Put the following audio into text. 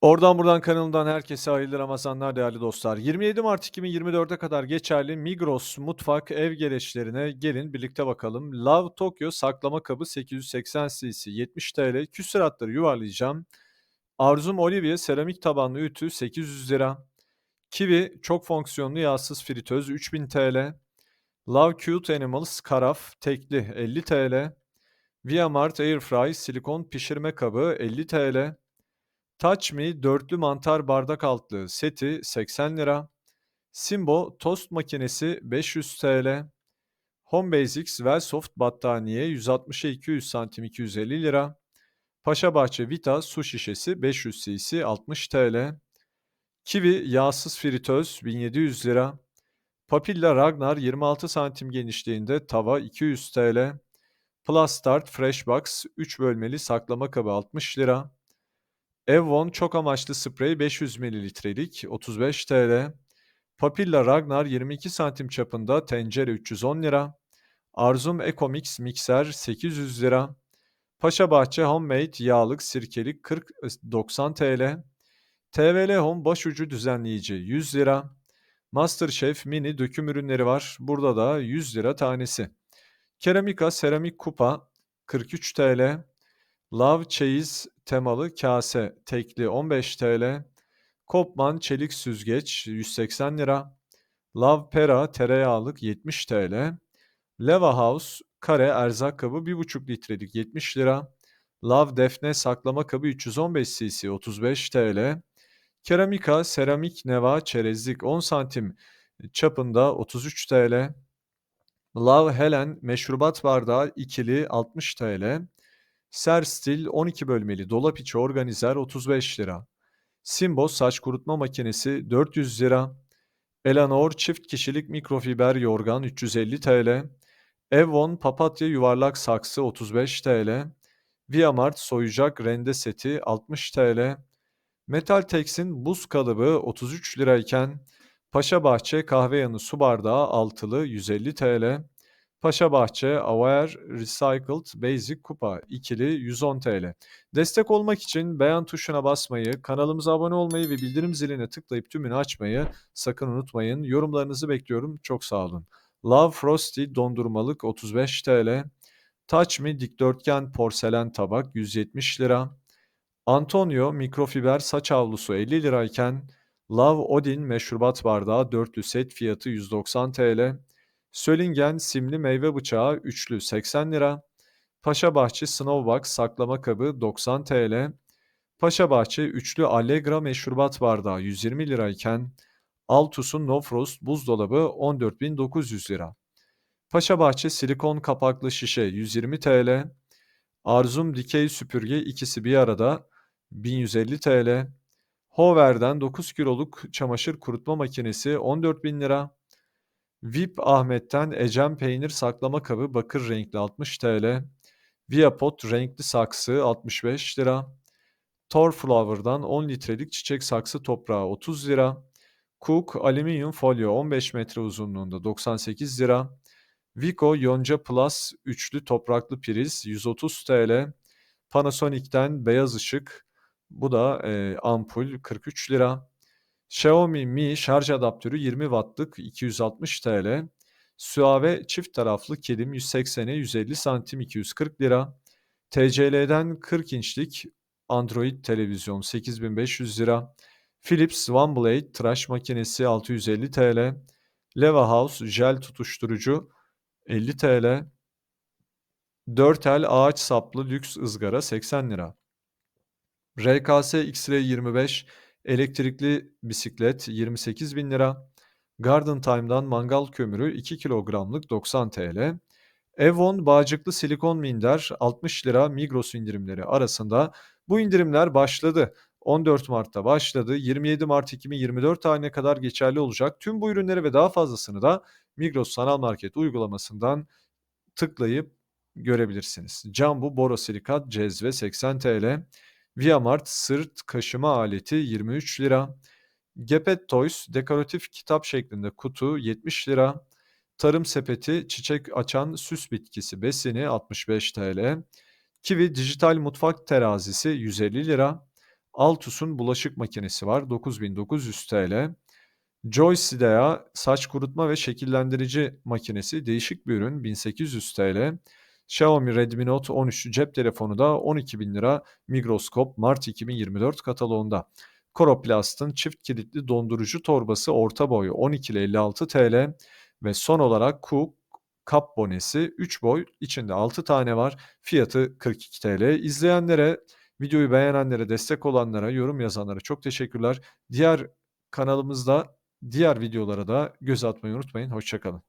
Oradan buradan kanalından herkese hayırlı Ramazanlar değerli dostlar. 27 Mart 2024'e kadar geçerli Migros mutfak ev gereçlerine gelin birlikte bakalım. Love Tokyo saklama kabı 880 cc 70 TL küsuratları yuvarlayacağım. Arzum Olivier seramik tabanlı ütü 800 lira. Kiwi çok fonksiyonlu yağsız fritöz 3000 TL. Love Cute Animals karaf tekli 50 TL. Viamart Airfry silikon pişirme kabı 50 TL. Touch Me dörtlü mantar bardak altlığı seti 80 lira. Simbo tost makinesi 500 TL. Home Basics Wellsoft battaniye 160'a 200 santim 250 lira. Paşabahçe Vita su şişesi 500 cc 60 TL. Kiwi yağsız fritöz 1700 lira. Papilla Ragnar 26 santim genişliğinde tava 200 TL. Plus Start Freshbox 3 bölmeli saklama kabı 60 lira. Evon çok amaçlı sprey 500 mililitrelik 35 TL. Papilla Ragnar 22 santim çapında tencere 310 lira. Arzum Ecomix mikser 800 lira. Paşabahçe Homemade yağlık sirkelik 40 90 TL. TVL Home başucu düzenleyici 100 lira. MasterChef mini döküm ürünleri var. Burada da 100 lira tanesi. Keramika seramik kupa 43 TL. Love Çeyiz temalı kase tekli 15 TL. Kopman çelik süzgeç 180 lira. Love Pera tereyağlık 70 TL. Leva House kare erzak kabı 1,5 litrelik 70 lira. Love Defne saklama kabı 315 cc 35 TL. Keramika seramik neva çerezlik 10 santim çapında 33 TL. Love Helen meşrubat bardağı ikili 60 TL. Serstil 12 bölmeli dolap içi organizer 35 lira. Simbo saç kurutma makinesi 400 lira. Elanor çift kişilik mikrofiber yorgan 350 TL. Evon papatya yuvarlak saksı 35 TL. Viamart soyacak rende seti 60 TL. Metal Tex'in buz kalıbı 33 lirayken Paşabahçe kahve yanı su bardağı altılı 150 TL. Paşabahçe Aware Recycled Basic Kupa ikili 110 TL. Destek olmak için beğen tuşuna basmayı, kanalımıza abone olmayı ve bildirim ziline tıklayıp tümünü açmayı sakın unutmayın. Yorumlarınızı bekliyorum. Çok sağ olun. Love Frosty dondurmalık 35 TL. Touch Me dikdörtgen porselen tabak 170 lira. Antonio mikrofiber saç havlusu 50 lirayken Love Odin meşrubat bardağı dörtlü set fiyatı 190 TL. Sölingen simli meyve bıçağı üçlü 80 lira. Paşabahçe Snowbox saklama kabı 90 TL. Paşabahçe üçlü Allegra meşrubat bardağı 120 lirayken Altus'un No Frost buzdolabı 14.900 lira. Paşabahçe silikon kapaklı şişe 120 TL. Arzum dikey süpürge ikisi bir arada 1150 TL. Hover'den 9 kiloluk çamaşır kurutma makinesi 14.000 lira. VIP Ahmet'ten Ecem peynir saklama kabı bakır renkli 60 TL. Viapot renkli saksı 65 lira. Torflower'dan 10 litrelik çiçek saksı toprağı 30 lira. Cook alüminyum folyo 15 metre uzunluğunda 98 lira. Vico Yonca Plus üçlü topraklı priz 130 TL. Panasonic'ten beyaz ışık bu da e, ampul 43 lira. Xiaomi Mi şarj adaptörü 20 wattlık 260 TL. Suave çift taraflı kilim 180'e 150 santim 240 lira. TCL'den 40 inçlik Android televizyon 8500 lira. Philips OneBlade tıraş makinesi 650 TL. Leva House jel tutuşturucu 50 TL. 4 ağaç saplı lüks ızgara 80 lira. RKS X-Ray 25 elektrikli bisiklet 28 bin lira. Garden Time'dan mangal kömürü 2 kilogramlık 90 TL. Evon bağcıklı silikon minder 60 lira Migros indirimleri arasında. Bu indirimler başladı. 14 Mart'ta başladı. 27 Mart 2024 tarihine kadar geçerli olacak. Tüm bu ürünleri ve daha fazlasını da Migros Sanal Market uygulamasından tıklayıp görebilirsiniz. Cambu borosilikat cezve 80 TL. Viamart sırt kaşıma aleti 23 lira. Gepet Toys dekoratif kitap şeklinde kutu 70 lira. Tarım sepeti çiçek açan süs bitkisi besini 65 TL. Kiwi dijital mutfak terazisi 150 lira. Altus'un bulaşık makinesi var 9900 TL. Joysidea saç kurutma ve şekillendirici makinesi değişik bir ürün 1800 TL. Xiaomi Redmi Note 13 cep telefonu da 12.000 lira Migroskop Mart 2024 kataloğunda. Coroplast'ın çift kilitli dondurucu torbası orta boy 12 ile 56 TL ve son olarak Cook kap bonesi 3 boy içinde 6 tane var. Fiyatı 42 TL. İzleyenlere, videoyu beğenenlere, destek olanlara, yorum yazanlara çok teşekkürler. Diğer kanalımızda diğer videolara da göz atmayı unutmayın. Hoşçakalın.